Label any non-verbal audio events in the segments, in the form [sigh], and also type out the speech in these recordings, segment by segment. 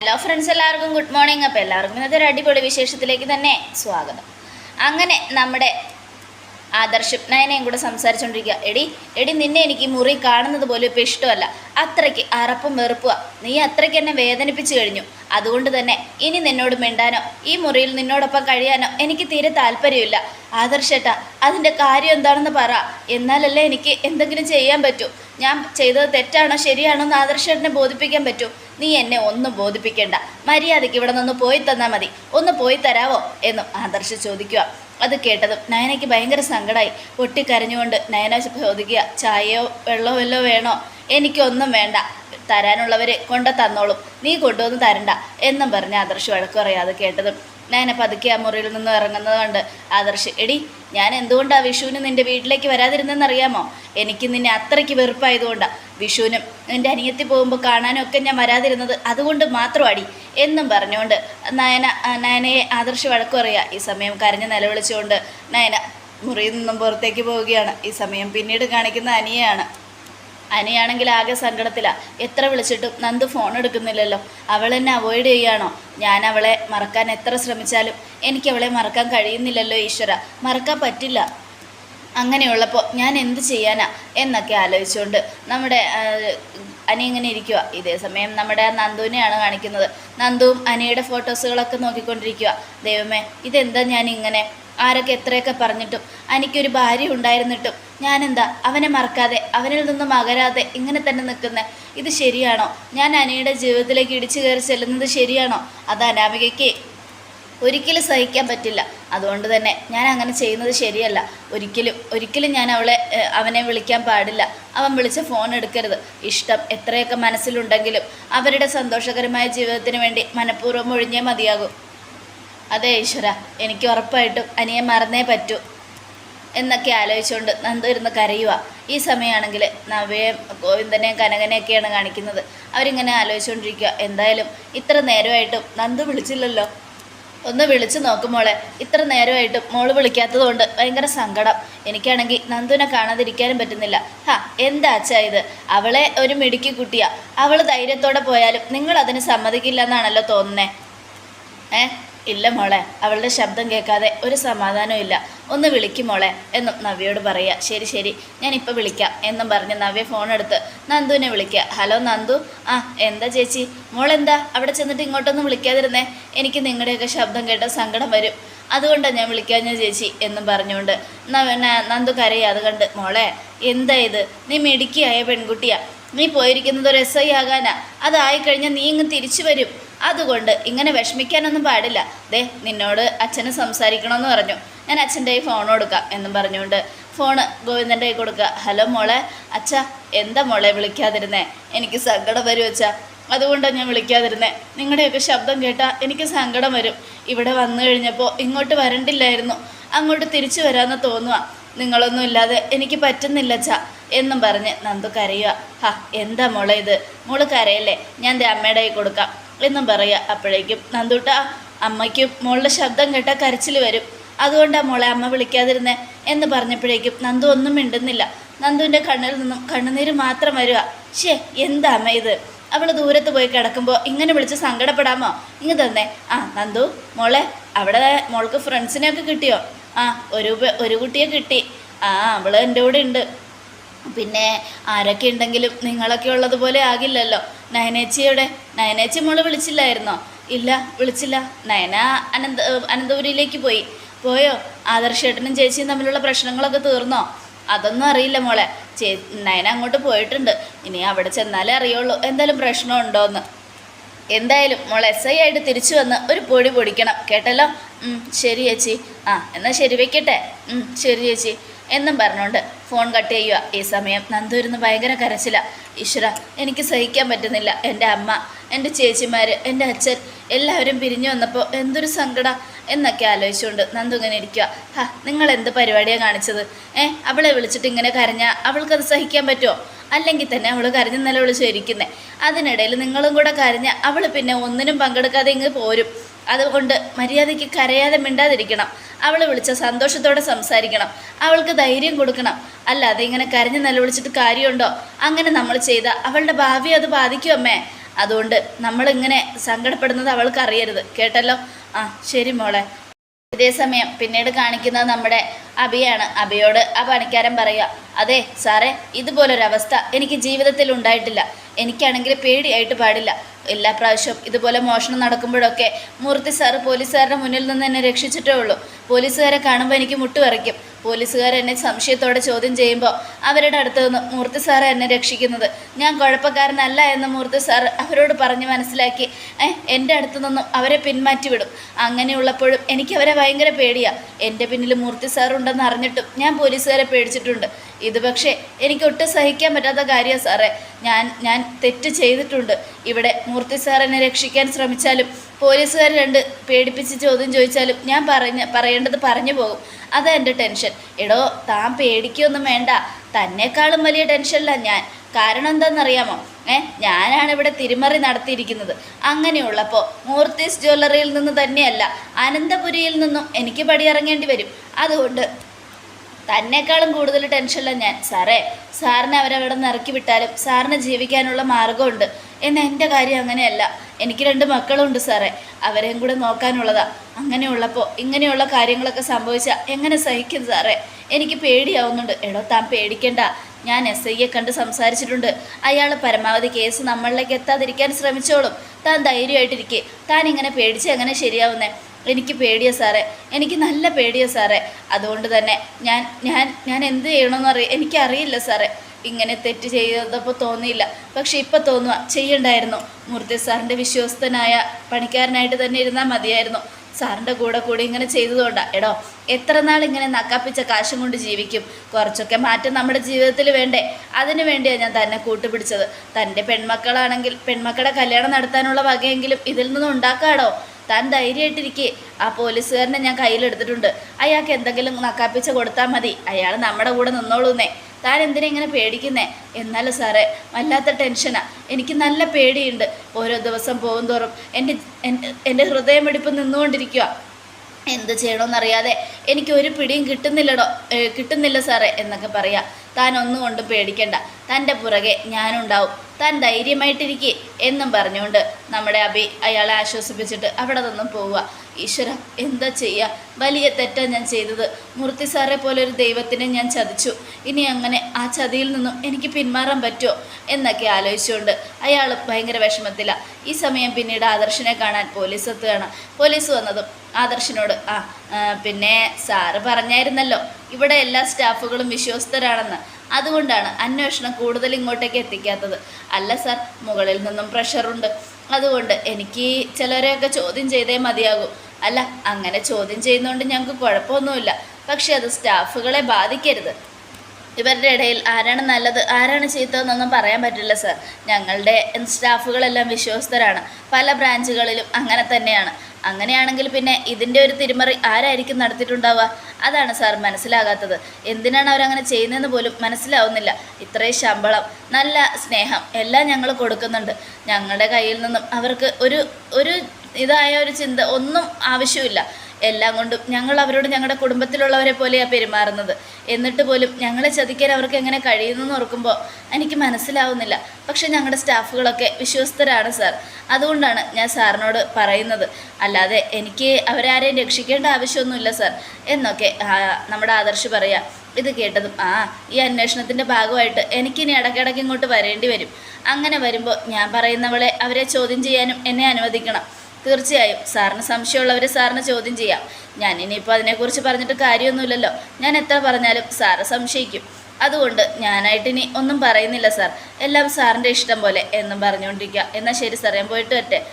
Hello friends എല്ലാവർക്കും good morning അപ്പോൾ എല്ലാവർക്കും ഇന്നത്തെ ഒരു അടിപൊളി വിശേഷത്തിലേക്ക് തന്നെ സ്വാഗതം. അങ്ങനെ നമ്മുടെ ആദർശം നയനയും കൂടെ സംസാരിച്ചുകൊണ്ടിരിക്കുക എടി എടി നിന്നെ എനിക്ക് മുറി കാണുന്നത് പോലും ഇപ്പോൾ ഇഷ്ടമല്ല. അത്രയ്ക്ക് അറപ്പും വെറുപ്പുക നീ അത്രയ്ക്ക് എന്നെ വേദനിപ്പിച്ചു കഴിഞ്ഞു. അതുകൊണ്ട് തന്നെ ഇനി നിന്നോട് മിണ്ടാനോ ഈ മുറിയിൽ നിന്നോടൊപ്പം കഴിയാനോ എനിക്ക് തീരെ താല്പര്യമില്ല. ആദർശേട്ടാ അതിന്റെ കാര്യം എന്താണെന്ന് പറ. എന്നാലല്ലേ എനിക്ക് എന്തെങ്കിലും ചെയ്യാൻ പറ്റൂ. ഞാൻ ചെയ്തത് തെറ്റാണോ ശരിയാണോ എന്ന് ആദർശേട്ടനെ ബോധിപ്പിക്കാൻ പറ്റൂ. നീ എന്നെ ഒന്നും ബോധിപ്പിക്കേണ്ട. മര്യാദയ്ക്ക് ഇവിടെ നിന്ന് പോയി തന്നാൽ മതി. ഒന്ന് പോയി തരാവോ? എന്നും ആദർശ ചോദിക്കുക അത് കേട്ടതും നയനയ്ക്ക് ഭയങ്കര സങ്കടമായി പൊട്ടിക്കരഞ്ഞുകൊണ്ട് നയന ചോദിക്കുക ചായയോ വെള്ളമോ വല്ലോ വേണോ? എനിക്കൊന്നും വേണ്ട. തരാനുള്ളവരെ കൊണ്ട തന്നോളും. നീ കൊണ്ടുവന്ന് തരണ്ട എന്നും പറഞ്ഞ് ആദർശ് വഴക്ക് പറയാതെ കേട്ടതും നയന പതുക്കെ ആ മുറിയിൽ നിന്ന് ഇറങ്ങുന്നത് കണ്ട് ആദർശ് എടി ഞാൻ എന്തുകൊണ്ടാണ് വിഷുവിന് നിന്റെ വീട്ടിലേക്ക് വരാതിരുന്നെന്നറിയാമോ എനിക്ക് നിന്നെ അത്രയ്ക്ക് വെറുപ്പായതുകൊണ്ടാണ് വിഷുവിനും നിന്റെ അനിയത്തി പോകുമ്പോൾ കാണാനും ഒക്കെ ഞാൻ വരാതിരുന്നത് അതുകൊണ്ട് മാത്രം അടി എന്നും പറഞ്ഞുകൊണ്ട് നയന നയനയെ ആദർശ് വഴക്കു പറയുക ഈ സമയം കരഞ്ഞ് നിലവിളിച്ചുകൊണ്ട് നയന മുറിയിൽ നിന്നും പുറത്തേക്ക് പോവുകയാണ്. ഈ സമയം പിന്നീട് കാണിക്കുന്ന അനിയയാണ്. അനിയാണെങ്കിൽ ആകെ സങ്കടത്തിലാണ് എത്ര വിളിച്ചിട്ടും നന്ദു ഫോൺ എടുക്കുന്നില്ലല്ലോ. അവൾ എന്നെ അവോയ്ഡ് ചെയ്യുകയാണോ ഞാൻ അവളെ മറക്കാൻ എത്ര ശ്രമിച്ചാലും എനിക്ക് അവളെ മറക്കാൻ കഴിയുന്നില്ലല്ലോ ഈശ്വര. മറക്കാൻ പറ്റില്ല. അങ്ങനെയുള്ളപ്പോൾ ഞാൻ എന്ത് ചെയ്യാനാ എന്നൊക്കെ ആലോചിച്ചുകൊണ്ട് നമ്മുടെ അനി ഇങ്ങനെ ഇരിക്കുക ഇതേ സമയം നമ്മുടെ നന്ദുവിനെയാണ് കാണിക്കുന്നത്. നന്ദുവും അനിയുടെ ഫോട്ടോസുകളൊക്കെ നോക്കിക്കൊണ്ടിരിക്കുക ദൈവമേ ഇതെന്താ ഞാൻ ഇങ്ങനെ ആരൊക്കെ എത്രയൊക്കെ പറഞ്ഞിട്ടും അനിക്കൊരു ഭാര്യ ഉണ്ടായിരുന്നിട്ടും ഞാനെന്താ? അവനെ മറക്കാതെ അവനിൽ നിന്നും അകരാതെ ഇങ്ങനെ തന്നെ നിൽക്കുന്നത് ഇത് ശരിയാണോ? ഞാൻ അനിയുടെ ജീവിതത്തിലേക്ക് ഇടിച്ചു കയറി ചെല്ലുന്നത് ശരിയാണോ? അത് അനാമികയ്ക്ക് ഒരിക്കലും സഹിക്കാൻ പറ്റില്ല. അതുകൊണ്ട് തന്നെ ഞാൻ അങ്ങനെ ചെയ്യുന്നത് ശരിയല്ല. ഒരിക്കലും ഒരിക്കലും ഞാൻ അവളെ അവനെ വിളിക്കാൻ പാടില്ല. അവൻ വിളിച്ച് ഫോൺ എടുക്കരുത്. ഇഷ്ടം എത്രയൊക്കെ മനസ്സിലുണ്ടെങ്കിലും അവരുടെ സന്തോഷകരമായ ജീവിതത്തിന് വേണ്ടി മനഃപൂർവം ഒഴിഞ്ഞേ മതിയാകും. അതെ ഈശ്വര എനിക്ക് ഉറപ്പായിട്ടും അനിയെ മറന്നേ പറ്റൂ. എന്നൊക്കെ ആലോചിച്ചുകൊണ്ട് നന്ദു ഇരുന്ന് കരയുക ഈ സമയമാണെങ്കിൽ നവ്യയും ഗോവിന്ദനെയും കനകനെയൊക്കെയാണ് കാണിക്കുന്നത്. അവരിങ്ങനെ ആലോചിച്ചുകൊണ്ടിരിക്കുക എന്തായാലും ഇത്ര നേരമായിട്ടും നന്ദു വിളിച്ചില്ലല്ലോ. ഒന്ന് വിളിച്ചു നോക്കുമ്പോളെ ഇത്ര നേരമായിട്ടും മോൾ വിളിക്കാത്തത് കൊണ്ട് ഭയങ്കര സങ്കടം. എനിക്കാണെങ്കിൽ നന്ദുവിനെ കാണാതിരിക്കാനും പറ്റുന്നില്ല. ഹാ എന്താ അച്ഛാ ഇത്? അവളെ ഒരു മിടുക്കി കുട്ടിയാ. അവൾ ധൈര്യത്തോടെ പോയാലും നിങ്ങൾ അതിന് സമ്മതിക്കില്ല എന്നാണല്ലോ തോന്നുന്നേ. ഏ? ഇല്ല മോളെ. അവളുടെ ശബ്ദം കേൾക്കാതെ ഒരു സമാധാനവും ഇല്ല. ഒന്ന് വിളിക്കും മോളെ എന്നും നവ്യയോട് പറയുക ശരി ശരി. ഞാൻ ഇപ്പോൾ വിളിക്കാം എന്നും പറഞ്ഞ് നവ്യ ഫോണെടുത്ത് നന്ദുവിനെ വിളിക്കുക. ഹലോ നന്ദു. ആ എന്താ ചേച്ചി? മോളെന്താ? അവിടെ ചെന്നിട്ട് ഇങ്ങോട്ടൊന്നും വിളിക്കാതിരുന്നേ? എനിക്ക് നിങ്ങളുടെയൊക്കെ ശബ്ദം കേട്ട സങ്കടം വരും. അതുകൊണ്ടാണ് ഞാൻ വിളിക്കാഞ്ഞ ചേച്ചി എന്നും പറഞ്ഞുകൊണ്ട്. നന്ദു കരയ. അത് കണ്ട് മോളെ എന്താ ഇത്? നീ മിടുക്കിയായ പെൺകുട്ടിയാ. നീ പോയിരിക്കുന്നത് ഒരു എസ് ഐ ആകാനാ. അതായി കഴിഞ്ഞാൽ നീ ഇങ്ങ് തിരിച്ചു വരും. അതുകൊണ്ട് ഇങ്ങനെ വിഷമിക്കാനൊന്നും പാടില്ല. ദേ നിന്നോട് അച്ഛന് സംസാരിക്കണമെന്ന് പറഞ്ഞു. ഞാൻ അച്ഛന്റെ കൈ ഫോൺ കൊടുക്കാം എന്നും പറഞ്ഞുകൊണ്ട് ഫോണ് ഗോവിന്ദന്റെ കൈ കൊടുക്കുക. ഹലോ മോളെ അച്ഛ എന്താ മോളെ വിളിക്കാതിരുന്നേ? എനിക്ക് സങ്കടം വരും അച്ഛ. അതുകൊണ്ടാണ് ഞാൻ വിളിക്കാതിരുന്നേ. നിങ്ങളുടെയൊക്കെ ശബ്ദം കേട്ടാൽ എനിക്ക് സങ്കടം വരും. ഇവിടെ വന്നു കഴിഞ്ഞപ്പോൾ ഇങ്ങോട്ട് വരണ്ടില്ലായിരുന്നു. അങ്ങോട്ട് തിരിച്ചു വരാമെന്ന് തോന്നുക നിങ്ങളൊന്നും ഇല്ലാതെ എനിക്ക് പറ്റുന്നില്ല അച്ഛ എന്നും പറഞ്ഞ് നന്ദു കരയുക ഹാ എന്താ മോളെ ഇത്? മോൾ കരയല്ലേ? ഞാൻ എന്റെ അമ്മയുടെ കൈ കൊടുക്കാം. എന്നും പറയുക അപ്പോഴേക്കും നന്ദുട്ട അമ്മയ്ക്കും മോളുടെ ശബ്ദം കേട്ടാൽ കരച്ചിൽ വരും. അതുകൊണ്ടാണ് മോളെ അമ്മ വിളിക്കാതിരുന്നേ എന്ന് പറഞ്ഞപ്പോഴേക്കും നന്ദു ഒന്നും മിണ്ടുന്നില്ല. നന്ദുവിന്റെ കണ്ണിൽ നിന്നും കണ്ണുനീര് മാത്രം വരിക ഷേ എന്താ അമ്മ ഇത്? അവൾ ദൂരത്ത് പോയി കിടക്കുമ്പോൾ ഇങ്ങനെ വിളിച്ച് സങ്കടപ്പെടാമോ? ഇങ്ങ് തന്നെ. ആ നന്ദു മോളെ അവിടെ മോൾക്ക് ഫ്രണ്ട്സിനെയൊക്കെ കിട്ടിയോ? ആ ഒരു ഒരു കുട്ടിയെ കിട്ടി. ആ അവൾ എന്റെ കൂടെ ഉണ്ട്. പിന്നെ ആരൊക്കെ ഉണ്ടെങ്കിലും നിങ്ങളൊക്കെ ഉള്ളതുപോലെ ആകില്ലല്ലോ. നയനേച്ചിയുടെ നയനേച്ചി മോൾ വിളിച്ചില്ലായിരുന്നോ? ഇല്ല വിളിച്ചില്ല. നയന അനന്ത അനന്തപുരിയിലേക്ക് പോയി. പോയോ? ആദർശേട്ടനും ചേച്ചിയും തമ്മിലുള്ള പ്രശ്നങ്ങളൊക്കെ തീർന്നോ? അതൊന്നും അറിയില്ല മോളെ. ചേ നയന അങ്ങോട്ട് പോയിട്ടുണ്ട്. ഇനി അവിടെ ചെന്നാലേ അറിയുള്ളൂ. എന്തായാലും പ്രശ്നമുണ്ടോയെന്ന് എന്തായാലും മോൾ എസ് ഐ ആയിട്ട് തിരിച്ചു വന്ന് ഒരു പൊടി പൊടിക്കണം. കേട്ടല്ലോ? ശരി ചേച്ചി. ആ എന്നാൽ ശരി വെക്കട്ടെ. ശരി ചേച്ചി. എന്നും പറഞ്ഞുകൊണ്ട് ഫോൺ കട്ട് ചെയ്യുക. ഈ സമയം നന്ദു ഇരുന്ന് ഭയങ്കര കരച്ചില. ഈശ്വര എനിക്ക് സഹിക്കാൻ പറ്റുന്നില്ല. എന്റെ അമ്മ എന്റെ ചേച്ചിമാർ എന്റെ അച്ഛൻ എല്ലാവരും പിരിഞ്ഞു വന്നപ്പോൾ എന്തൊരു സങ്കട. എന്നൊക്കെ ആലോചിച്ചുകൊണ്ട് നന്ദു ഇങ്ങനെ ഇരിക്കുക ഹാ നിങ്ങൾ എന്ത് പരിപാടിയാണ് കാണിച്ചത്? ഏ അവളെ വിളിച്ചിട്ട് ഇങ്ങനെ കരഞ്ഞാൽ അവൾക്കത് സഹിക്കാൻ പറ്റുമോ അല്ലെങ്കിൽ തന്നെ അവൾ കരഞ്ഞ് നിലവിളിച്ച് ഇരിക്കുന്നത് അതിനിടയിൽ നിങ്ങളും കൂടെ കരഞ്ഞ അവൾ പിന്നെ ഒന്നിനും പങ്കെടുക്കാതെ ഇങ്ങ് പോരും. അതുകൊണ്ട് മര്യാദയ്ക്ക് കരയാതെ മിണ്ടാതിരിക്കണം. അവൾ വിളിച്ച സന്തോഷത്തോടെ സംസാരിക്കണം. അവൾക്ക് ധൈര്യം കൊടുക്കണം. അല്ലാതെ ഇങ്ങനെ കരഞ്ഞ് നിലവിളിച്ചിട്ട് കാര്യമുണ്ടോ? അങ്ങനെ നമ്മൾ ചെയ്ത അവളുടെ ഭാവി അത് ബാധിക്കും അമ്മേ. അതുകൊണ്ട് നമ്മളിങ്ങനെ സങ്കടപ്പെടുന്നത് അവൾക്ക് അറിയരുത് കേട്ടല്ലോ? ആ ശരി മോളെ. ഇതേസമയം പിന്നീട് കാണിക്കുന്നത് നമ്മുടെ അബിയാണ്. അബിയോട് ആ പണിക്കാരൻ പറയുക അതെ സാറേ ഇതുപോലൊരവസ്ഥ എനിക്ക് ജീവിതത്തിൽ ഉണ്ടായിട്ടില്ല. എനിക്കാണെങ്കിൽ പേടിയായിട്ട് പാടില്ല. എല്ലാ പ്രാവശ്യവും ഇതുപോലെ മോഷണം നടക്കുമ്പോഴൊക്കെ മൂർത്തി സാറ് പോലീസുകാരുടെ മുന്നിൽ നിന്ന് എന്നെ രക്ഷിച്ചിട്ടേ ഉള്ളൂ. പോലീസുകാരെ കാണുമ്പോൾ എനിക്ക് മുട്ടുവരയ്ക്കും. പോലീസുകാർ എന്നെ സംശയത്തോടെ ചോദ്യം ചെയ്യുമ്പോൾ അവരുടെ അടുത്ത് നിന്ന് മൂർത്തി സാറ് എന്നെ രക്ഷിക്കുന്നത്. ഞാൻ കുഴപ്പക്കാരനല്ല എന്ന് മൂർത്തി സാറ് അവരോട് പറഞ്ഞ് മനസ്സിലാക്കി. എന്റെ അടുത്ത് നിന്നും അവരെ പിന്മാറ്റി വിടും അങ്ങനെയുള്ളപ്പോഴും എനിക്ക് അവരെ ഭയങ്കര പേടിയാണ് എന്റെ പിന്നിൽ മൂർത്തി സാറുണ്ടെന്ന് അറിഞ്ഞിട്ടും ഞാൻ പോലീസുകാരെ പേടിച്ചിട്ടുണ്ട്. ഇത് പക്ഷേ എനിക്ക് ഒട്ടും സഹിക്കാൻ പറ്റാത്ത കാര്യമാണ് സാറേ ഞാൻ ഞാൻ തെറ്റ് ചെയ്തിട്ടുണ്ട്. ഇവിടെ മൂർത്തി സാറിനെ രക്ഷിക്കാൻ ശ്രമിച്ചാലും പോലീസുകാർ രണ്ട് പേടിപ്പിച്ച് ചോദ്യം ചോദിച്ചാലും ഞാൻ പറഞ്ഞ പറയേണ്ടത് പറഞ്ഞു പോകും. അതാ എന്റെ ടെൻഷൻ എടോ താൻ പേടിക്കൊന്നും വേണ്ട. തന്നെക്കാളും വലിയ ടെൻഷനില്ല ഞാൻ. കാരണം എന്താണെന്നറിയാമോ ഏ ഞാനാണ് ഇവിടെ തിരിമറി നടത്തിയിരിക്കുന്നത്. അങ്ങനെയുള്ളപ്പോൾ മൂർത്തീസ് ജ്വല്ലറിയിൽ നിന്ന് തന്നെയല്ല അനന്തപുരിയിൽ നിന്നും എനിക്ക് പടിയിറങ്ങേണ്ടി വരും. അതുകൊണ്ട് തന്നെക്കാളും കൂടുതൽ ടെൻഷനിലാണ് ഞാൻ. സാറേ സാറിനെ അവരവിടെ നിന്ന് ഇറക്കി വിട്ടാലും സാറിന് ജീവിക്കാനുള്ള മാർഗമുണ്ട് എന്ന് എന്റെ കാര്യം അങ്ങനെയല്ല. എനിക്ക് രണ്ട് മക്കളുണ്ട് സാറേ. അവരെയും കൂടെ നോക്കാനുള്ളതാ. അങ്ങനെയുള്ളപ്പോൾ ഇങ്ങനെയുള്ള കാര്യങ്ങളൊക്കെ സംഭവിച്ചാൽ എങ്ങനെ സഹിക്കും സാറേ? എനിക്ക് പേടിയാവുന്നുണ്ട്. എടോ താൻ പേടിക്കണ്ട. ഞാൻ എസ് ഐയെ കണ്ട് സംസാരിച്ചിട്ടുണ്ട്. അയാൾ പരമാവധി കേസ് നമ്മളിലേക്ക് എത്താതിരിക്കാൻ ശ്രമിച്ചോളും. താൻ ധൈര്യമായിട്ടിരിക്കെ. താൻ ഇങ്ങനെ പേടിച്ച് എങ്ങനെ ശരിയാവുന്നേ? എനിക്ക് പേടിയാ സാറേ. എനിക്ക് നല്ല പേടിയാ സാറേ. അതുകൊണ്ട് തന്നെ ഞാൻ ഞാൻ ഞാൻ എന്ത് ചെയ്യണമെന്ന് അറിയ എനിക്കറിയില്ല സാറേ. ഇങ്ങനെ തെറ്റ് ചെയ്തപ്പോൾ തോന്നിയില്ല. പക്ഷെ ഇപ്പം തോന്നുക ചെയ്യണ്ടായിരുന്നു. മൂർത്തി സാറിന്റെ വിശ്വസ്തനായ പണിക്കാരനായിട്ട് തന്നെ ഇരുന്നാൽ മതിയായിരുന്നു. സാറിന്റെ കൂടെ കൂടി ഇങ്ങനെ ചെയ്തതുകൊണ്ടാണ് എടോ എത്ര നാൾ ഇങ്ങനെ നക്കാപ്പിച്ച കാശും കൊണ്ട് ജീവിക്കും? കുറച്ചൊക്കെ മാറ്റം നമ്മുടെ ജീവിതത്തിൽ വേണ്ടേ? അതിനു വേണ്ടിയാണ് ഞാൻ തന്നെ കൂട്ടുപിടിച്ചത്. തന്റെ പെൺമക്കളാണെങ്കിൽ പെൺമക്കളെ കല്യാണം നടത്താനുള്ള വകയെങ്കിലും ഇതിൽ നിന്ന് ഉണ്ടാക്കാടോ? താൻ ധൈര്യമായിട്ടിരിക്കേ. ആ പോലീസുകാരനെ ഞാൻ കയ്യിലെടുത്തിട്ടുണ്ട്. അയാൾക്ക് എന്തെങ്കിലും നക്കാപ്പിച്ച കൊടുത്താൽ മതി. അയാൾ നമ്മുടെ കൂടെ നിന്നോളൂന്നേ. താൻ എന്തിനാ ഇങ്ങനെ പേടിക്കുന്നേ? എന്നാലും സാറേ വല്ലാത്ത ടെൻഷനാ. എനിക്ക് നല്ല പേടിയുണ്ട്. ഓരോ ദിവസം പോകും തോറും എന്റെ എന്റെ ഹൃദയം ഹൃദയമിടിപ്പ് നിന്നുകൊണ്ടിരിക്കുക എന്ത് ചെയ്യണമെന്നറിയാതെ എനിക്ക് ഒരു പിടിയും കിട്ടുന്നില്ലടോ കിട്ടുന്നില്ല സാറേ എന്നൊക്കെ പറയാം. താൻ ഒന്നും കൊണ്ടും പേടിക്കണ്ട. തന്റെ പുറകെ ഞാനുണ്ടാവും. താൻ ധൈര്യമായിട്ടിരിക്കേ എന്നും പറഞ്ഞുകൊണ്ട് നമ്മുടെ അബി അയാളെ ആശ്വസിപ്പിച്ചിട്ട് അവിടെ നിന്നും പോവുക. ഈശ്വര എന്താ ചെയ്യുക വലിയ തെറ്റാണ് ഞാൻ ചെയ്തത്. മൂർത്തി സാറെ പോലെ ഒരു ദൈവത്തിനെ ഞാൻ ചതിച്ചു. ഇനി അങ്ങനെ ആ ചതിയിൽ നിന്നും എനിക്ക് പിന്മാറാൻ പറ്റുമോ? എന്നൊക്കെ ആലോചിച്ചുകൊണ്ട് അയാൾ ഭയങ്കര വിഷമത്തിലാണ് ഈ സമയം പിന്നീട് ആദർശിനെ കാണാൻ പോലീസ് എത്തുകയാണ്. പോലീസ് വന്നതും ആദർശിനോട് ആ പിന്നെ സാറ് പറഞ്ഞായിരുന്നല്ലോ. ഇവിടെ എല്ലാ സ്റ്റാഫുകളും വിശ്വസ്തരാണെന്ന്. അതുകൊണ്ടാണ് അന്വേഷണം കൂടുതൽ ഇങ്ങോട്ടേക്ക് എത്തിക്കാത്തത്. അല്ല സർ മുകളിൽ നിന്നും പ്രഷറുണ്ട് അതുകൊണ്ട് എനിക്ക് ചിലരെയൊക്കെ ചോദ്യം ചെയ്തേ മതിയാകൂ. അല്ല അങ്ങനെ ചോദ്യം ചെയ്യുന്നതുകൊണ്ട് ഞങ്ങൾക്ക് കുഴപ്പമൊന്നുമില്ല. പക്ഷെ അത് സ്റ്റാഫുകളെ ബാധിക്കരുത്. ഇവരുടെ ഇടയിൽ ആരാണ് നല്ലത് ആരാണ് ചീത്തതെന്നൊന്നും പറയാൻ പറ്റില്ല സർ. ഞങ്ങളുടെ സ്റ്റാഫുകളെല്ലാം വിശ്വസ്തരാണ്. പല ബ്രാഞ്ചുകളിലും അങ്ങനെ തന്നെയാണ്. അങ്ങനെയാണെങ്കിൽ പിന്നെ ഇതിന്റെ ഒരു തിരിമറി ആരായിരിക്കും നടത്തിയിട്ടുണ്ടാവുക? അതാണ് സാർ മനസ്സിലാകാത്തത്. എന്തിനാണ് അവരങ്ങനെ ചെയ്യുന്നതെന്ന് പോലും മനസ്സിലാവുന്നില്ല. ഇത്രയും ശമ്പളം നല്ല സ്നേഹം എല്ലാം ഞങ്ങൾ കൊടുക്കുന്നുണ്ട്. ഞങ്ങളുടെ കയ്യിൽ നിന്നും അവർക്ക് ഒരു ഒരു ഇതായ ഒരു ചിന്ത ഒന്നും ആവശ്യമില്ല. എല്ലാം കൊണ്ടും ഞങ്ങൾ അവരോട് ഞങ്ങളുടെ കുടുംബത്തിലുള്ളവരെ പോലെയാണ് പെരുമാറുന്നത്. എന്നിട്ട് പോലും ഞങ്ങളെ ചതിക്കാൻ അവർക്ക് എങ്ങനെ കഴിയുന്നു എന്ന് ഓർക്കുമ്പോൾ എനിക്ക് മനസ്സിലാവുന്നില്ല. പക്ഷേ ഞങ്ങളുടെ സ്റ്റാഫുകളൊക്കെ വിശ്വസ്തരാണ് സാർ. അതുകൊണ്ടാണ് ഞാൻ സാറിനോട് പറയുന്നത്. അല്ലാതെ എനിക്ക് അവരാരെയും രക്ഷിക്കേണ്ട ആവശ്യമൊന്നുമില്ല സാർ. എന്നൊക്കെ നമ്മുടെ ആദർശ് പറയാം. ഇത് കേട്ടതും ആ ഈ അന്വേഷണത്തിന്റെ ഭാഗമായിട്ട് എനിക്കിനി ഇടയ്ക്കിടയ്ക്ക് ഇങ്ങോട്ട് വരേണ്ടി വരും. അങ്ങനെ വരുമ്പോൾ ഞാൻ പറയുന്നവളെ അവരെ ചോദ്യം ചെയ്യാനും എന്നെ അനുവദിക്കണം. തീർച്ചയായും. സാറിന് സംശയമുള്ളവരെ സാറിന് ചോദ്യം ചെയ്യാം. ഞാൻ ഇനിയിപ്പോൾ അതിനെക്കുറിച്ച് പറഞ്ഞിട്ട് കാര്യമൊന്നുമില്ലല്ലോ. ഞാൻ എത്ര പറഞ്ഞാലും സാറ് സംശയിക്കും. അതുകൊണ്ട് ഞാനായിട്ട് ഇനി ഒന്നും പറയുന്നില്ല സാർ. എല്ലാം സാറിന്റെ ഇഷ്ടം പോലെ എന്നും പറഞ്ഞുകൊണ്ടിരിക്കുക. എന്നാൽ ശരി സാർ ഞാൻ പോയിട്ട് വരട്ടെ.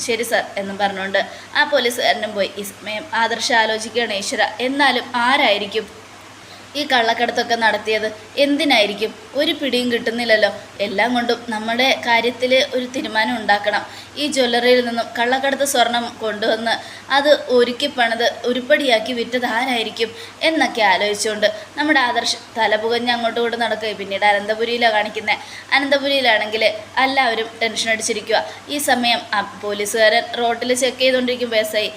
ശരി സാർ എന്നും പറഞ്ഞുകൊണ്ട് ആ പോലീസുകാരനും പോയി. ഈ സമയം ആദർശ ആലോചിക്കുകയാണ് ഈശ്വര. എന്നാലും ആരായിരിക്കും ഈ കള്ളക്കടത്തൊക്കെ നടത്തിയത് എന്തിനായിരിക്കും? ഒരു പിടിയും കിട്ടുന്നില്ലല്ലോ. എല്ലാം കൊണ്ടും നമ്മുടെ കാര്യത്തിൽ ഒരു തീരുമാനം ഉണ്ടാക്കണം. ഈ ജ്വല്ലറിയിൽ നിന്നും കള്ളക്കടത്ത് സ്വർണം കൊണ്ടുവന്ന് അത് ഒരുക്കി പണിത് ഉരുപ്പടിയാക്കി വിറ്റത് ആരായിരിക്കും എന്നൊക്കെ ആലോചിച്ചുകൊണ്ട് നമ്മുടെ ആദർശ് തലപുകഞ്ഞ് അങ്ങോട്ടും ഇങ്ങോട്ടും നടക്കുക പിന്നീട് അനന്തപുരിയിലാണ് കാണിക്കുന്നത് അനന്തപുരിയിലാണെങ്കിൽ എല്ലാവരും ടെൻഷൻ അടിച്ചിരിക്കുക ഈ സമയം പോലീസുകാരൻ റോട്ടിൽ ചെക്ക് ചെയ്തുകൊണ്ടിരിക്കും പേസായി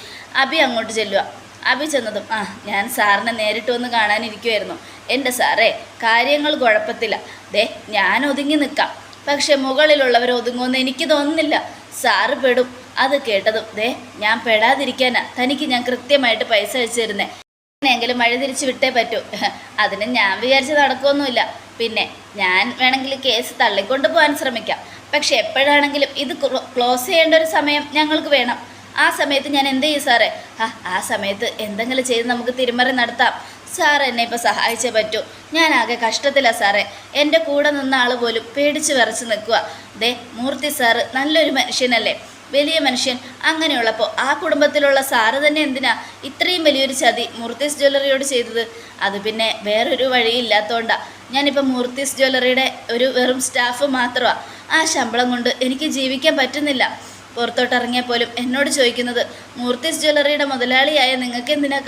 അബി അങ്ങോട്ട് ചെല്ലുക അഭി ചെന്നതും ആ ഞാൻ സാറിനെ നേരിട്ട് വന്ന് കാണാനിരിക്കുമായിരുന്നു എന്റെ സാറേ കാര്യങ്ങൾ കുഴപ്പത്തില്ല. ദേ ഞാൻ ഒതുങ്ങി നിൽക്കാം. പക്ഷെ മുകളിലുള്ളവർ ഒതുങ്ങുമെന്ന് എനിക്ക് തോന്നുന്നില്ല. സാറ് പെടും. അത് കേട്ടതും ദേ ഞാൻ പെടാതിരിക്കാനാ. തനിക്ക് ഞാൻ കൃത്യമായിട്ട് പൈസ അയച്ചു തരുന്നേ എങ്ങനെയെങ്കിലും വഴി തിരിച്ചു വിട്ടേ പറ്റൂ. [laughs] അതിന് ഞാൻ വിചാരിച്ച് നടക്കുമൊന്നുമില്ല പിന്നെ ഞാൻ വേണമെങ്കിൽ കേസ് തള്ളിക്കൊണ്ട് പോകാൻ ശ്രമിക്കാം. പക്ഷെ എപ്പോഴാണെങ്കിലും ഇത് ക്ലോസ് ചെയ്യേണ്ട ഒരു സമയം ഞങ്ങൾക്ക് വേണം. ആ സമയത്ത് ഞാൻ എന്ത് ചെയ്യും സാറേ? ആ ആ സമയത്ത് എന്തെങ്കിലും ചെയ്ത് നമുക്ക് തിരുമറി നടത്താം. സാർ എന്നെ ഇപ്പോൾ സഹായിച്ചേ പറ്റൂ. ഞാൻ ആകെ കഷ്ടത്തിലാണ് സാറേ. എന്റെ കൂടെ നിന്ന ആൾ പോലും പേടിച്ച് വിറച്ച് നിൽക്കുക ദേ മൂർത്തി സാറ് നല്ലൊരു മനുഷ്യനല്ലേ? വലിയ മനുഷ്യൻ. അങ്ങനെയുള്ളപ്പോൾ ആ കുടുംബത്തിലുള്ള സാറ് തന്നെ എന്തിനാ ഇത്രയും വലിയൊരു ചതി മൂർത്തിസ് ജ്വല്ലറിയോട് ചെയ്തത്? അത് പിന്നെ വേറൊരു വഴിയില്ലാത്തതുകൊണ്ടാണ് ഞാനിപ്പോൾ മൂർത്തിസ് ജ്വല്ലറിയുടെ ഒരു വെറും സ്റ്റാഫ് മാത്രമാണ് ആ ശമ്പളം കൊണ്ട് എനിക്ക് ജീവിക്കാൻ പറ്റുന്നില്ല. പുറത്തോട്ട് ഇറങ്ങിയാൽ പോലും എന്നോട് ചോദിക്കുന്നത് മൂർത്തിസ് ജ്വല്ലറിയുടെ മുതലാളിയായ നിങ്ങൾക്ക് എന്തിനാ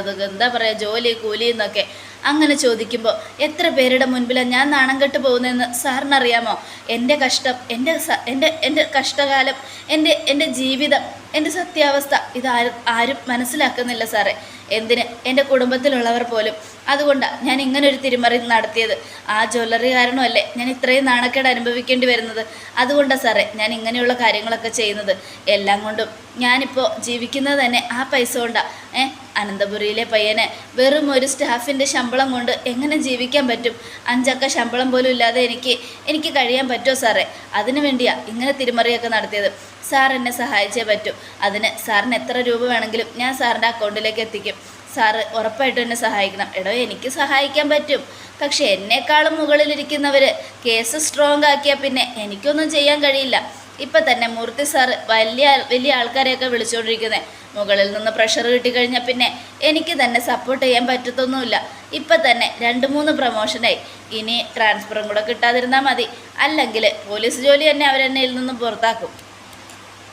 ഇത് എന്താ പറയുക ജോലി കൂലി എന്നൊക്കെ? അങ്ങനെ ചോദിക്കുമ്പോൾ എത്ര പേരുടെ മുൻപിലാണ് ഞാൻ നാണം കെട്ട് പോകുന്നതെന്ന് സാറിനറിയാമോ? എന്റെ കഷ്ടം എന്റെ എന്റെ എന്റെ കഷ്ടകാലം എന്റെ എന്റെ ജീവിതം എന്റെ സത്യാവസ്ഥ ഇതാരും ആരും മനസ്സിലാക്കുന്നില്ല സാറേ. എന്തിന്? എന്റെ കുടുംബത്തിലുള്ളവർ പോലും. അതുകൊണ്ടാണ് ഞാൻ ഇങ്ങനെ ഒരു തിരിമറി നടത്തിയത്. ആ ജ്വല്ലറി കാരണമല്ലേ ഞാൻ ഇത്രയും നാണക്കേട് അനുഭവിക്കേണ്ടി വരുന്നത്? അതുകൊണ്ടാണ് സാറേ ഞാൻ ഇങ്ങനെയുള്ള കാര്യങ്ങളൊക്കെ ചെയ്യുന്നത്. എല്ലാം കൊണ്ടും ഞാനിപ്പോൾ ജീവിക്കുന്നത് തന്നെ ആ പൈസ കൊണ്ടാണ് ഏ അനന്തപുരിയിലെ പയ്യനെ വെറും ഒരു സ്റ്റാഫിന്റെ ശമ്പളം കൊണ്ട് എങ്ങനെ ജീവിക്കാൻ പറ്റും? അഞ്ചക്ക ശമ്പളം പോലും ഇല്ലാതെ എനിക്ക് എനിക്ക് കഴിയാൻ പറ്റുമോ സാറേ? അതിനു വേണ്ടിയാണ് ഇങ്ങനെ തിരിമറിയൊക്കെ നടത്തിയത്. സാർ എന്നെ സഹായിച്ചേ പറ്റൂ. അതിന് സാറിന് എത്ര രൂപ വേണമെങ്കിലും ഞാൻ സാറിന്റെ അക്കൗണ്ടിലേക്ക് എത്തിക്കും. സാറ് ഉറപ്പായിട്ടും എന്നെ സഹായിക്കണം. എടോ എനിക്ക് സഹായിക്കാൻ പറ്റും. പക്ഷെ എന്നെക്കാളും മുകളിലിരിക്കുന്നവർ കേസ് സ്ട്രോങ് ആക്കിയാൽ പിന്നെ എനിക്കൊന്നും ചെയ്യാൻ കഴിയില്ല. ഇപ്പം തന്നെ മൂർത്തി സാറ് വലിയ വലിയ ആൾക്കാരെയൊക്കെ വിളിച്ചുകൊണ്ടിരിക്കുന്നത് മുകളിൽ നിന്ന് പ്രഷർ കിട്ടിക്കഴിഞ്ഞാൽ പിന്നെ എനിക്ക് തന്നെ സപ്പോർട്ട് ചെയ്യാൻ പറ്റത്തൊന്നുമില്ല. ഇപ്പം തന്നെ രണ്ട് മൂന്ന് പ്രൊമോഷനായി ഇനി ട്രാൻസ്ഫറും കൂടെ കിട്ടാതിരുന്നാൽ മതി. അല്ലെങ്കിൽ പോലീസ് ജോലി തന്നെ അവരെന്നെ നിന്നും പുറത്താക്കും.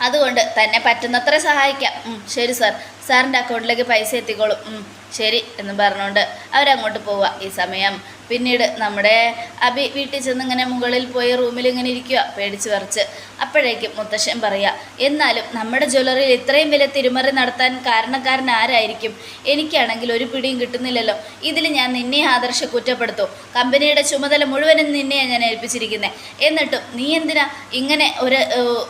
അതുകൊണ്ട് തന്നെ പറ്റുന്നത്ര സഹായിക്കാം. ശരി സാർ. സാറിന്റെ അക്കൗണ്ടിലേക്ക് പൈസ എത്തിക്കോളും. ശരി എന്ന് പറഞ്ഞുകൊണ്ട് അവരങ്ങോട്ട് പോവുക ഈ സമയം. പിന്നീട് നമ്മുടെ അബി വീട്ടിൽ ചെന്ന് ഇങ്ങനെ മുകളിൽ പോയി റൂമിൽ ഇങ്ങനെ ഇരിക്കുക പേടിച്ച് വരച്ച് അപ്പോഴേക്കും മുത്തശ്ശൻ പറയുക എന്നാലും നമ്മുടെ ജ്വല്ലറിയിൽ ഇത്രയും വില തിരുമറി നടത്താൻ കാരണക്കാരൻ ആരായിരിക്കും? എനിക്കാണെങ്കിൽ ഒരു പിടിയും കിട്ടുന്നില്ലല്ലോ. ഇതിൽ ഞാൻ നിന്നെ ആദർശ കുറ്റപ്പെടുത്തും. കമ്പനിയുടെ ചുമതല മുഴുവനും നിന്നെയാണ് ഞാൻ ഏൽപ്പിച്ചിരിക്കുന്നത് എന്നിട്ടും നീ എന്തിനാ ഇങ്ങനെ ഒരു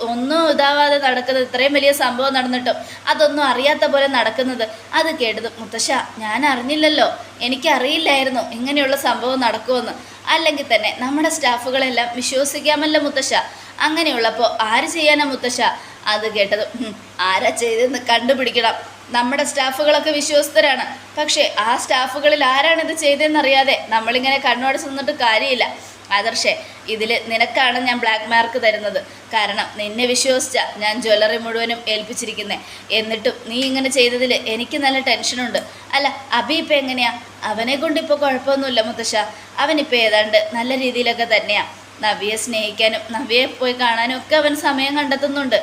ഒന്നും ഇതാവാതെ നടക്കുന്നത്? ഇത്രയും വലിയ സംഭവം നടന്നിട്ടും. അതൊന്നും അറിയാത്ത പോലെ നടക്കുന്നത്? അത് കേട്ടത് മുത്തശ്ശ ഞാൻ അറിഞ്ഞില്ലല്ലോ. എനിക്കറിയില്ലായിരുന്നു ഇങ്ങനെയുള്ള സംഭവം നടക്കുമെന്ന്. അല്ലെങ്കിൽ തന്നെ നമ്മുടെ സ്റ്റാഫുകളെല്ലാം വിശ്വസിക്കാമല്ലോ മുത്തശ്ശ. അങ്ങനെയുള്ളപ്പോൾ ആര് ചെയ്യാനാ മുത്തശ്ശ? അത് കേട്ടത് "ഹും, ആരാ ചെയ്തതെന്ന് കണ്ടുപിടിക്കണം. നമ്മുടെ സ്റ്റാഫുകളൊക്കെ വിശ്വസ്തരാണ്. പക്ഷേ ആ സ്റ്റാഫുകളിൽ ആരാണിത് ചെയ്തതെന്നറിയാതെ നമ്മളിങ്ങനെ കണ്ണോടെ ചെന്നിട്ട് കാര്യമില്ല. ആദർശേ ഇതിൽ നിനക്കാണ് ഞാൻ ബ്ലാക്ക് മാർക്ക് തരുന്നത്. കാരണം നിന്നെ വിശ്വസിച്ച ഞാൻ ജ്വല്ലറി മുഴുവനും ഏൽപ്പിച്ചിരിക്കുന്നത് എന്നിട്ടും നീ ഇങ്ങനെ ചെയ്തതിൽ എനിക്ക് നല്ല ടെൻഷനുണ്ട് അല്ല അബി ഇപ്പം എങ്ങനെയാ? അവനെ കൊണ്ട് ഇപ്പോൾ കുഴപ്പമൊന്നുമില്ല മുത്തശ്ശ. അവനിപ്പോൾ ഏതാണ്ട് നല്ല രീതിയിലൊക്കെ തന്നെയാണ് നവ്യെ സ്നേഹിക്കാനും നവ്യെ പോയി കാണാനും ഒക്കെ അവൻ സമയം കണ്ടെത്തുന്നുണ്ട്.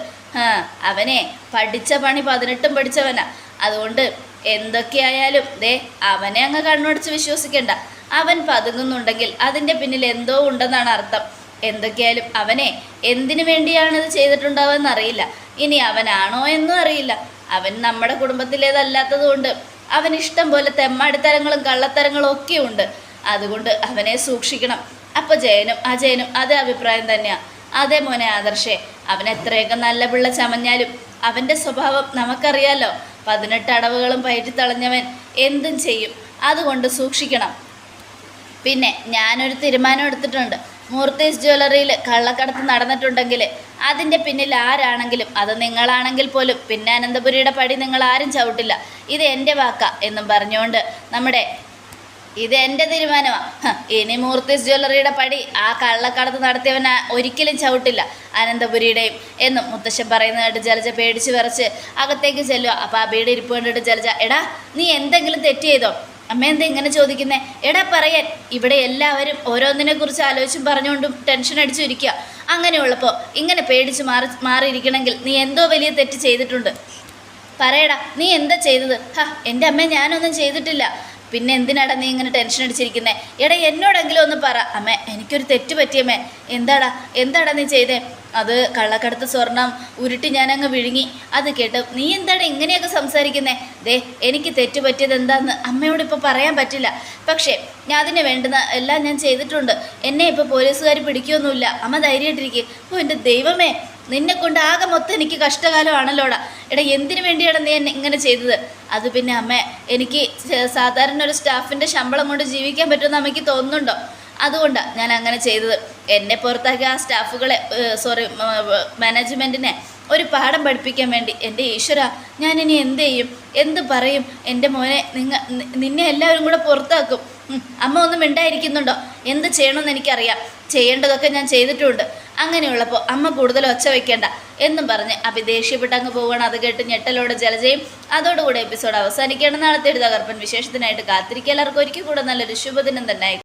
അവനെ പഠിച്ച പണി പതിനെട്ടും പഠിച്ചവനാ. അതുകൊണ്ട് എന്തൊക്കെയായാലും ദേ അവനെ അങ്ങ് കണ്ണുടച്ച് വിശ്വസിക്കണ്ട. അവൻ പതുങ്ങുന്നുണ്ടെങ്കിൽ അതിന്റെ പിന്നിൽ എന്തോ ഉണ്ടെന്നാണ് അർത്ഥം. എന്തൊക്കെയായാലും അവനെ എന്തിനു വേണ്ടിയാണ് ഇത് ചെയ്തിട്ടുണ്ടാവുമെന്ന് അറിയില്ല. ഇനി അവനാണോ എന്നും അറിയില്ല. അവൻ നമ്മുടെ കുടുംബത്തിലേതല്ലാത്തത് കൊണ്ട് അവൻ ഇഷ്ടം പോലെ തെമ്മാടിത്തരങ്ങളും കള്ളത്തരങ്ങളും ഒക്കെ ഉണ്ട്. അതുകൊണ്ട് അവനെ സൂക്ഷിക്കണം. അപ്പോൾ ജയനും അജയനും അതേ അഭിപ്രായം തന്നെയാണ് അതേ മോനെ ആദർശേ അവൻ എത്രയൊക്കെ നല്ല പിള്ള ചമഞ്ഞാലും അവന്റെ സ്വഭാവം നമുക്കറിയാലോ. പതിനെട്ട് അടവുകളും പയറ്റിത്തളഞ്ഞവൻ എന്തും ചെയ്യും. അതുകൊണ്ട് സൂക്ഷിക്കണം. പിന്നെ ഞാനൊരു തീരുമാനം എടുത്തിട്ടുണ്ട്. മൂർത്തീസ് ജ്വല്ലറിയിൽ കള്ളക്കടത്ത് നടന്നിട്ടുണ്ടെങ്കിൽ അതിന്റെ പിന്നിൽ ആരാണെങ്കിലും അത് നിങ്ങളാണെങ്കിൽ പോലും പിന്നെ അനന്തപുരിയുടെ പടി നിങ്ങൾ ആരും ചവിട്ടില്ല. ഇത് എന്റെ വാക്ക എന്നും പറഞ്ഞുകൊണ്ട് നമ്മുടെ ഇത് എന്റെ തീരുമാനമാണ് ഇനി മൂർത്തീസ് ജ്വല്ലറിയുടെ പടി ആ കള്ളക്കടത്ത് നടത്തിയവൻ ഒരിക്കലും ചവിട്ടില്ല അനന്തപുരിയുടെയും എന്നും മുത്തശ്ശൻ പറയുന്നത് കേട്ട് ജലജ പേടിച്ച് വിറച്ച് അകത്തേക്ക് ചെല്ലുക അപ്പോൾ ആ അബിയുടെ ഇരിപ്പ് കണ്ടിട്ട് ജലജ എടാ നീ എന്തെങ്കിലും തെറ്റ് ചെയ്തോ? അമ്മ എന്താ ഇങ്ങനെ ചോദിക്കുന്നേ? എടാ പറയാൻ ഇവിടെ എല്ലാവരും ഓരോന്നിനെ കുറിച്ച് ആലോചിച്ചും പറഞ്ഞുകൊണ്ടും ടെൻഷൻ അടിച്ചിരിക്കുക അങ്ങനെയുള്ളപ്പോൾ ഇങ്ങനെ പേടിച്ച് മാറി മാറിയിരിക്കണമെങ്കിൽ നീ എന്തോ വലിയ തെറ്റ് ചെയ്തിട്ടുണ്ട്. പറയടാ നീ എന്താ ചെയ്തത്? ഹാ എന്റെ അമ്മ ഞാനൊന്നും ചെയ്തിട്ടില്ല. പിന്നെ എന്തിനാടാ നീ ഇങ്ങനെ ടെൻഷൻ അടിച്ചിരിക്കുന്നേ? എടാ എന്നോടെങ്കിലും ഒന്ന് പറ. അമ്മ എനിക്കൊരു തെറ്റ് പറ്റിയമ്മേ എന്താടാ? എന്താടാ നീ ചെയ്തേ? അത് കള്ളക്കടത്ത് സ്വർണം ഉരുട്ടി ഞാനങ്ങ് വിഴുങ്ങി. അത് കേട്ട് നീ എന്താണ് ഇങ്ങനെയൊക്കെ സംസാരിക്കുന്നേ? ദേ എനിക്ക് തെറ്റ് പറ്റിയത് എന്താന്ന് അമ്മയോട് ഇപ്പോൾ പറയാൻ പറ്റില്ല. പക്ഷേ ഞാൻ അതിന് വേണ്ടുന്ന എല്ലാം ഞാൻ ചെയ്തിട്ടുണ്ട്. എന്നെ ഇപ്പോൾ പോലീസുകാർ പിടിക്കുകയൊന്നുമില്ല അമ്മ ധൈര്യമായിട്ടിരിക്കും. ഓ എന്റെ ദൈവമേ. നിന്നെ കൊണ്ട് ആകെ മൊത്തം എനിക്ക് കഷ്ടകാലമാണല്ലോടാ. എടാ എന്തിനു വേണ്ടിയാണ് നീ എന്നെ ഇങ്ങനെ ചെയ്തത്? അത് പിന്നെ അമ്മേ എനിക്ക് സാധാരണ ഒരു സ്റ്റാഫിന്റെ ശമ്പളം കൊണ്ട് ജീവിക്കാൻ പറ്റുമെന്ന് അമ്മയ്ക്ക് തോന്നുന്നുണ്ടോ? അതുകൊണ്ടാണ് ഞാൻ അങ്ങനെ ചെയ്തത്. എന്നെ പുറത്താക്കിയ ആ സ്റ്റാഫുകളെ സോറി മാനേജ്മെന്റിനെ ഒരു പാഠം പഠിപ്പിക്കാൻ വേണ്ടി. എന്റെ ഈശ്വര ഞാനിനി എന്ത് ചെയ്യും? എന്ത് പറയും? എന്റെ മോനെ നിങ്ങ നിന്നെ എല്ലാവരും കൂടെ പുറത്താക്കും. അമ്മ ഒന്നും മിണ്ടായിരിക്കുന്നുണ്ടോ? എന്ത് ചെയ്യണമെന്ന് എനിക്കറിയാം. ചെയ്യേണ്ടതൊക്കെ ഞാൻ ചെയ്തിട്ടുമുണ്ട് അങ്ങനെയുള്ളപ്പോൾ അമ്മ കൂടുതൽ ഒച്ച വയ്ക്കേണ്ട എന്നും പറഞ്ഞ് അഭി ദേഷ്യപ്പെട്ട് അങ്ങ് പോവുകയാണ് അത് കേട്ട് ഞെട്ടലോടെ ജലജയും അതോടുകൂടെ എപ്പിസോഡ് അവസാനിക്കുകയാണ്. നാളത്തെ ഒരു തകർപ്പൻ വിശേഷത്തിനായിട്ട് കാത്തിരിക്കുക. എല്ലാവർക്കും ഒരിക്കൽ കൂടെ നല്ലൊരു ശുഭദിനം തന്നെ